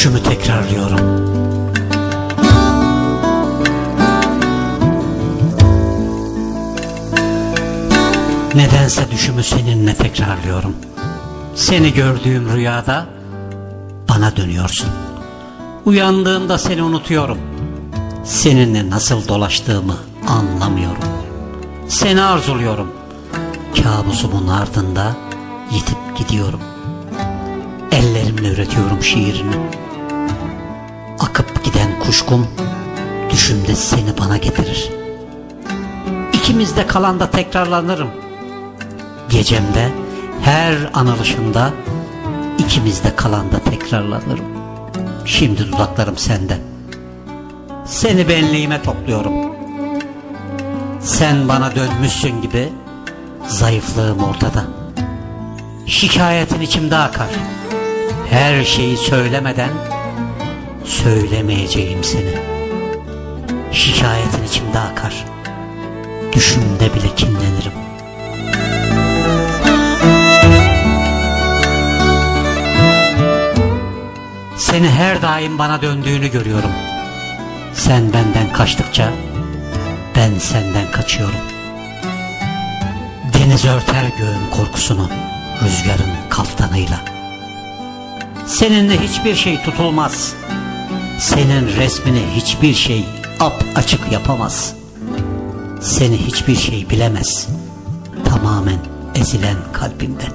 Düşümü tekrarlıyorum. Nedense düşümü seninle tekrarlıyorum. Seni gördüğüm rüyada bana dönüyorsun. Uyandığımda seni unutuyorum. Seninle nasıl dolaştığımı anlamıyorum. Seni arzuluyorum. Kabusumun ardında yitip gidiyorum. Ellerimle üretiyorum şiirini. Akıp giden kuşkum düşümde seni bana getirir. İkimizde kalan da tekrarlanırım. Gecemde her anılışımda ikimizde kalan da tekrarlanırım. Şimdi dudaklarım sende. Seni benliğime topluyorum. Sen bana dönmüşsün gibi zayıflığım ortada. Şikayetin içimde akar. Her şeyi söylemeden söylemeyeceğim seni. Şikayetin içimde akar. Düşümde bile kinlenirim. Seni her daim bana döndüğünü görüyorum. Sen benden kaçtıkça ben senden kaçıyorum. Deniz örter göğün korkusunu rüzgarın kaftanıyla. Seninle hiçbir şey tutulmaz. Senin resmini hiçbir şey ap açık yapamaz. Seni hiçbir şey bilemez. Tamamen ezilen kalbimden.